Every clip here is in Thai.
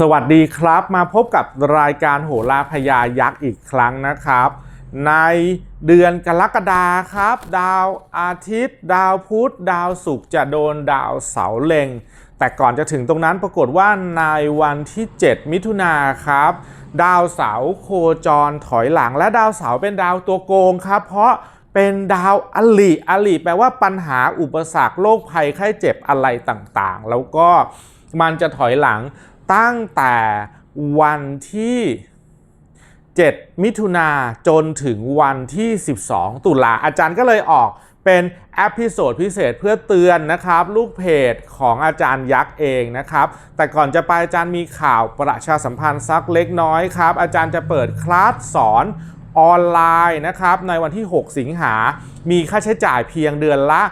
สวัสดีครับมาพบกับรายการโหราพยายักษ์อีกครั้งนะครับ ในเดือนกรกฎาครับ ดาวอาทิตย์ ดาวพุธดาวศุกร์จะโดนดาวเสาร์เล็ง แต่ก่อนจะถึงตรงนั้นปรากฏว่าในวันที่ 7 มิถุนาครับ ดาวเสาร์โคจรถอยหลังและดาวเสาร์เป็นดาวตัวโกงครับ เพราะเป็นดาวอลิอลิแปลว่าปัญหาอุปสรรคโรคภัยไข้เจ็บอะไรต่างๆ แล้วก็มันจะถอยหลัง ตั้งแต่วันที่ 7 มิถุนาจนถึงวันที่ 12 ตุลาอาจารย์ก็เลยออกเป็นแอพิโซดพิเศษเพื่อเตือนนะครับ ลูกเพจของอาจารย์ยักษ์เองนะครับ แต่ก่อนจะไปอาจารย์มีข่าวประชาสัมพันธ์สักเล็กน้อยครับ อาจารย์จะเปิดคลาสสอนออนไลน์นะครับ ในวันที่ 6 สิงหา มีค่าใช้จ่ายเพียงเดือนละ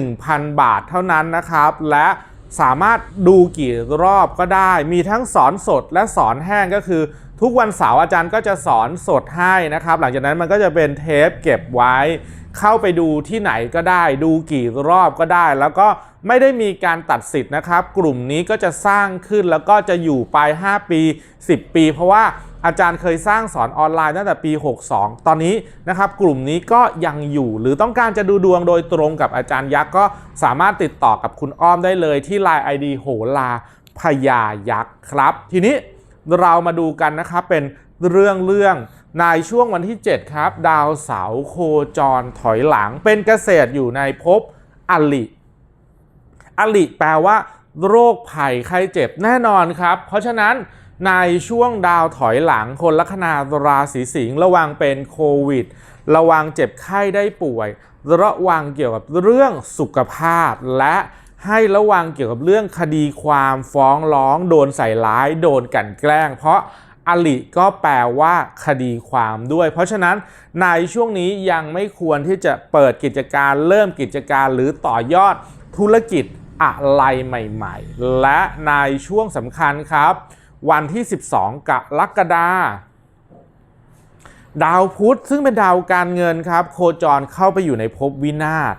1,000 บาทเท่านั้นนะครับ และ สามารถดูกี่รอบก็ได้ มีทั้งสอนสดและสอนแห้งก็คือ ทุกวันเสาร์อาจารย์ก็จะสอนสดให้นะครับ หลังจากนั้นมันก็จะเป็นเทปเก็บไว้ เข้าไปดูที่ไหนก็ได้ ดูกี่รอบก็ได้ แล้วก็ไม่ได้มีการตัดสิทธิ์นะครับ กลุ่มนี้ก็จะสร้างขึ้นแล้วก็จะอยู่ไป 5 ปี 10 ปี เพราะว่าอาจารย์เคยสร้างสอนออนไลน์ตั้งแต่ปี 62 ตอนนี้นะครับ กลุ่มนี้ก็ยังอยู่หรือต้องการจะดูดวงโดยตรงกับอาจารย์ยักษ์ก็สามารถติดต่อกับคุณอ้อมได้เลยที่ Line ID โหราพยายักษ์ครับ ทีนี้ เรามาดูกันนะครับเป็นเรื่องเรื่องในช่วงวันที่ 7 ครับ ดาวเสาโคจรถอยหลัง เป็นเกษตรอยู่ในภพอลิอลิแปลว่า โรคภัยไข้เจ็บแน่นอนครับ เพราะฉะนั้นในช่วงดาวถอยหลังคนลัคนาราศีสิงห์ระวังเป็นโควิด ระวังเจ็บไข้ได้ป่วย ระวังเกี่ยวกับเรื่องสุขภาพและ ให้ระวังเกี่ยวกับเรื่องคดีความฟ้องร้อง โดนใส่ร้าย โดนกั่นแกล้ง เพราะอลิก็แปลว่าคดีความด้วย เพราะฉะนั้นในช่วงนี้ยังไม่ควรที่จะเปิดกิจการเริ่มกิจการหรือต่อยอดธุรกิจอะไรใหม่ๆ และในช่วงสำคัญครับ วันที่ 12กรกฎาคมดาวพุธซึ่งเป็นดาวการเงินครับ โคจรเข้าไปอยู่ในภพวินาศ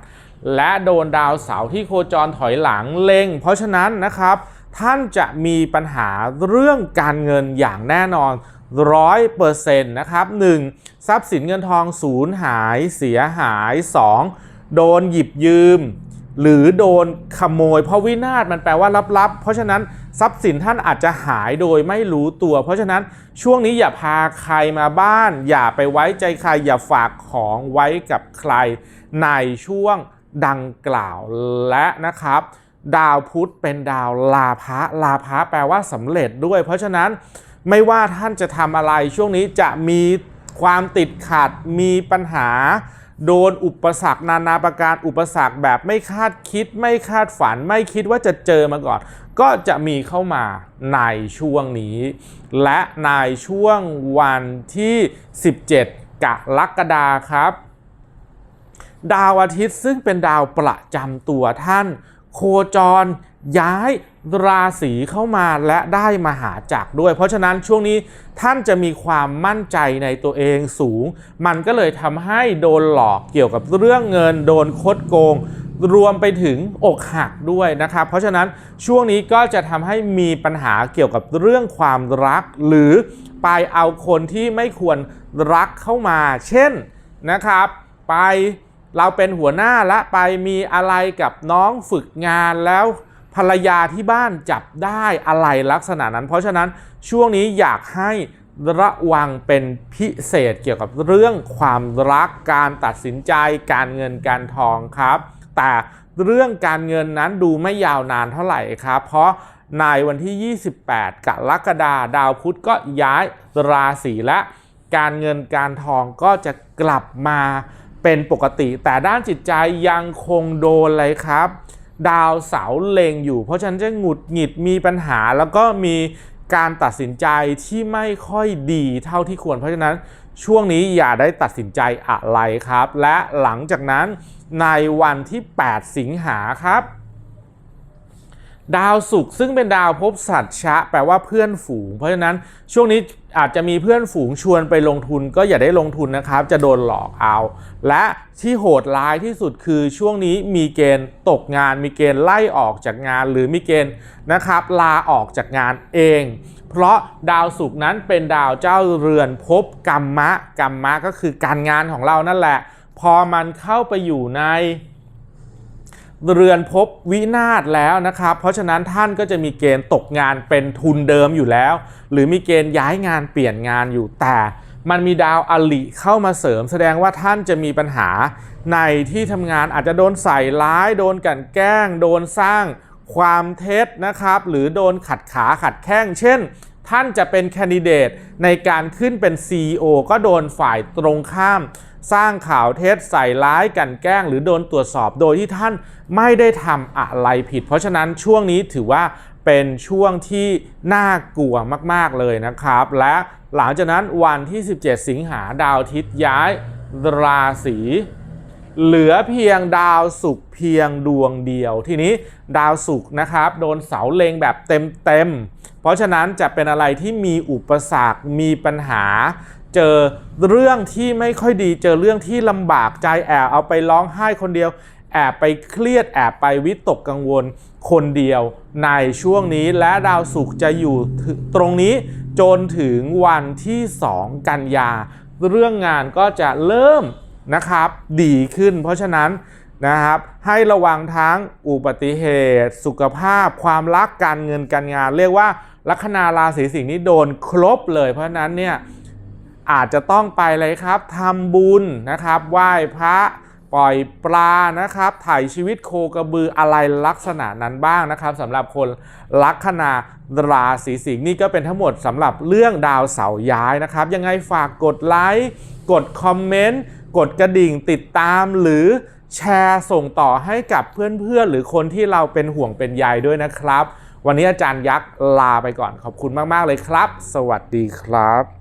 และโดนดาวเสาร์ที่โคจรถอยหลังเล็ง เพราะฉะนั้นนะครับ ท่านจะมีปัญหาเรื่องการเงินอย่างแน่นอนร้อยเปอร์เซ็นต์นะครับ 1. ทรัพย์สินเงินทองสูญหายเสียหาย 2. โดนหยิบยืม หรือโดนขโมย เพราะวินาศมันแปลว่าลับๆ เพราะฉะนั้นทรัพย์สินท่านอาจจะหายโดยไม่รู้ตัว เพราะฉะนั้นช่วงนี้อย่าพาใครมาบ้าน อย่าไปไว้ใจใครอย่าฝากของไว้กับใครในช่วง ดังกล่าวและนะครับ ดาวพุธเป็นดาวลาภะลาภะแปลว่าสำเร็จด้วย เพราะฉะนั้นไม่ว่าท่านจะทำอะไรช่วงนี้จะมีความติดขัดมีปัญหา โดนอุปสรรคนานาประการอุปสรรคแบบไม่คาดคิด ไม่คาดฝัน ไม่คิดว่าจะเจอมาก่อน ก็จะมีเข้ามาในช่วงนี้ และในช่วงวันที่ 17กรกฎาครับ ดาวอาทิตย์ซึ่งเป็นดาวประจำตัวท่าน โคจรย้ายราศีเข้ามาและได้มหาจักรด้วย เพราะฉะนั้นช่วงนี้ท่านจะมีความมั่นใจในตัวเองสูง มันก็เลยทำให้โดนหลอกเกี่ยวกับเรื่องเงิน โดนคดโกง รวมไปถึงอกหักด้วยนะครับ เพราะฉะนั้นช่วงนี้ก็จะทำให้มีปัญหาเกี่ยวกับเรื่องความรัก หรือไปเอาคนที่ไม่ควรรักเข้ามา เช่นนะครับ ไป เราเป็นหัวหน้าละไปมีอะไรกับน้องฝึกงานแล้วภรรยาที่บ้านจับได้อะไรลักษณะนั้น เพราะฉะนั้นช่วงนี้อยากให้ระวังเป็นพิเศษเกี่ยวกับเรื่องความรักการตัดสินใจการเงินการทองครับ แต่เรื่องการเงินนั้นดูไม่ยาวนานเท่าไหร่ครับ เพราะในวันที่ 28 กรกฎาดาวพุธก็ย้ายราศีและ การเงินการทองก็จะกลับมา เป็นปกติ แต่ด้านจิตใจยังคงโดนอะไรครับ ดาวเสาเลงอยู่ เพราะฉะนั้นจะหงุดหงิดมีปัญหาแล้วก็มีการตัดสินใจที่ไม่ค่อยดีเท่าที่ควร เพราะฉะนั้นช่วงนี้อย่าได้ตัดสินใจอะไรครับ และหลังจากนั้นในวันที่ 8 สิงหาครับ ดาวศุกร์ซึ่งเป็นดาวภพสัตว์ชะ แปลว่าเพื่อนฝูง เพราะฉะนั้นช่วงนี้อาจจะมีเพื่อนฝูงชวนไปลงทุนก็อย่าได้ลงทุนนะครับ จะโดนหลอกเอา และที่โหดร้ายที่สุดคือช่วงนี้มีเกณฑ์ตกงาน มีเกณฑ์ไล่ออกจากงาน หรือมีเกณฑ์นะครับลาออกจากงานเอง เพราะดาวศุกร์นั้นเป็นดาวเจ้าเรือนภพกรรมะกรรมะก็คือการงานของเรานั่นแหละ พอมันเข้าไปอยู่ใน เรือนภพวินาศแล้วนะครับ เพราะฉะนั้นท่านก็จะมีเกณฑ์ตกงานเป็นทุนเดิมอยู่แล้ว หรือมีเกณฑ์ย้ายงานเปลี่ยนงานอยู่แต่ มันมีดาวอลิเข้ามาเสริม แสดงว่าท่านจะมีปัญหาในที่ทำงานอาจจะโดนใส่ร้าย โดนกันแกล้ง โดนสร้างความเท็จนะครับ หรือโดนขัดขาขัดแข้ง เช่น ท่านจะเป็นแคนดิเดตในการขึ้นเป็น CEO ก็โดนฝ่ายตรงข้าม สร้างข่าวเท็จใส่ร้ายกันแกล้ง หรือโดนตรวจสอบโดยที่ท่านไม่ได้ทำอะไรผิด เพราะฉะนั้นช่วงนี้ถือว่าเป็นช่วงที่น่ากลัวมาก ๆ เลยนะครับ และหลังจากนั้นวันที่ 17 สิงหาดาวทิตย้ายราศีเหลือเพียงดาวศุกร์เพียงดวงเดียว ทีนี้ดาวศุกร์นะครับ โดนเสาเลงแบบเต็มๆ เพราะฉะนั้นจะเป็นอะไรที่มีอุปสรรค มีปัญหา เจอเรื่องที่ไม่ค่อยดี เจอเรื่องที่ลำบากใจแอบเอาไปร้องไห้คนเดียว แอบไปเครียด แอบไปวิตกกังวลคนเดียวในช่วงนี้และดาวศุกร์จะอยู่ตรงนี้จนถึงวันที่ 2 กันยา เรื่องงานก็จะเริ่มนะครับดีขึ้น เพราะฉะนั้น นะครับ ให้ระวังทั้งอุบัติเหตุ สุขภาพ ความรักการเงินการงาน เรียกว่าลัคนาราศีสิงห์นี้โดนครบเลย เพราะนั้นเนี่ยอาจจะต้องไปเลยครับทำบุญนะครับไหว้พระปล่อยปลานะครับถ่ายชีวิตโคกระบืออะไรลักษณะนั้นบ้างนะครับสำหรับคนลัคนาราศีสิงห์นี่ก็เป็นทั้งหมดสำหรับเรื่องดาวเสาย้ายนะครับ ยังไงฝากกดไลค์กดคอมเมนต์กดกระดิ่งติดตามหรือ แชร์ส่งต่อให้กับเพื่อนๆ หรือคนที่เราเป็นห่วงเป็นใยด้วยนะครับ วันนี้อาจารย์ยักษ์ลาไปก่อนขอบคุณมากๆเลยครับ สวัสดีครับ